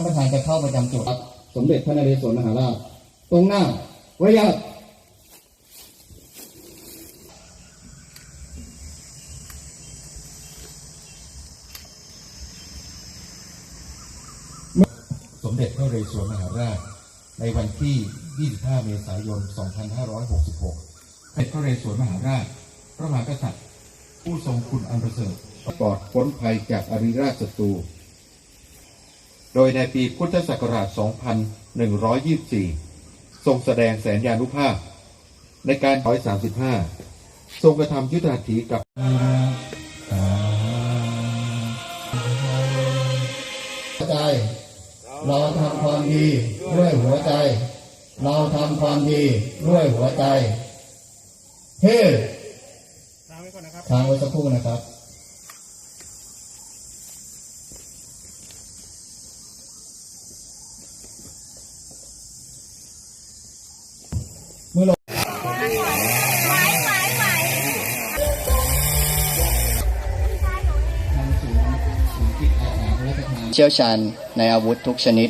านประธานจะเข้าประจำจุดสมเด็จพระนเรศวรมหาราชตรงหน้าไว้ยาตสมเด็จพระนเรศวรมหาราช ในวันที่ 25 เมษายน 2566เป็นพระนเรศวรมหาราช พระมหากษัตริย์ ผู้ทรงคุณอันประเสริฐปลอดพ้นภัยจากอริราชศัตรู โดยในปีพุทธศักราช 2124 ทรงแสดงแสนยานุภาพ ในการ135ทรงกระทำยุทธหัตถีกับใจ เราทำความดีด้วยหัวใจ เราทำความดีด้วยหัวใจเฮ้ทางไว้ก่อนนะครับทางไว้สักครู่นะครับ เชี่ยวชาญในอาวุธทุกชนิด